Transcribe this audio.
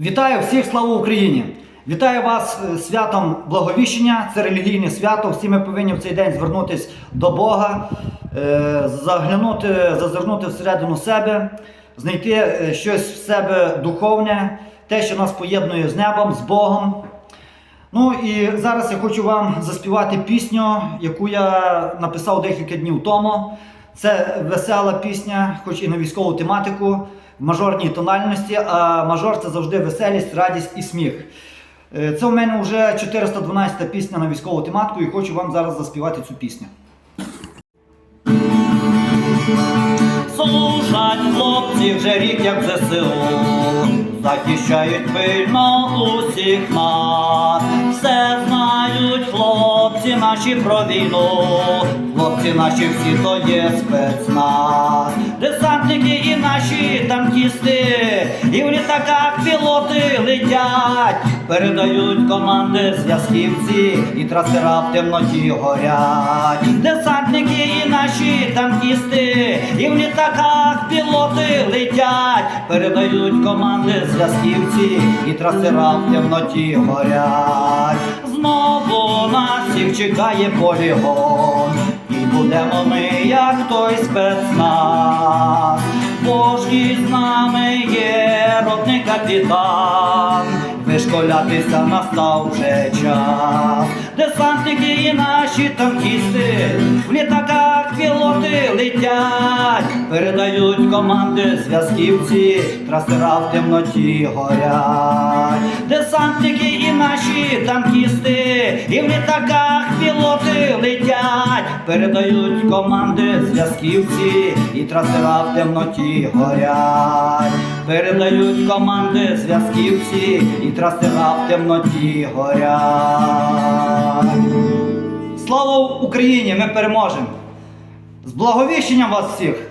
Вітаю всіх, слава Україні! Вітаю вас е, святом Благовіщення. Це релігійне свято. Всі ми повинні в цей день звернутися до Бога, е, заглянути, зазирнути всередину себе, знайти е, щось в себе духовне, те, що нас поєднує з небом, з Богом. Ну і зараз я хочу вам заспівати пісню, яку я написав декілька днів тому. Це весела пісня, хоч і на військову тематику, в мажорній тональності, а мажор це завжди веселість, радість і сміх. Е, Це у мене вже 412 пісня на військову тематику, і хочу вам зараз заспівати цю пісню. Служать хлопці вже рік як ЗСУ, захищають пильно усіх нас. Все знають хлопці наші про війну, хлопці наші всі то є спецназ. Десантники і наші танкісти, і в літаках пілоти летять, передають команди зв'язківці, і трасера в темноті горять. Десантники і наші танкісти, і в літаках пілоти летять, передають команди зв'язківці, і трасера в темноті горять. Знову нас всіх чекає полігон, і будемо ми, як той спецназ. Бо ж із нами є ротний капітан, вишколятися настав вже час. Десантники і наші танкісти, в літаках пілоти летять, передають команди зв'язківці, трасера в темноті горять. Десантники і наші танкісти, і в літаках пілоти летять, передають команди зв'язківці, і трасера в темноті горять. Передають команди зв'язківці, і трасера в темноті горять. Слава Україні! Ми переможемо! З благовіщенням вас всіх!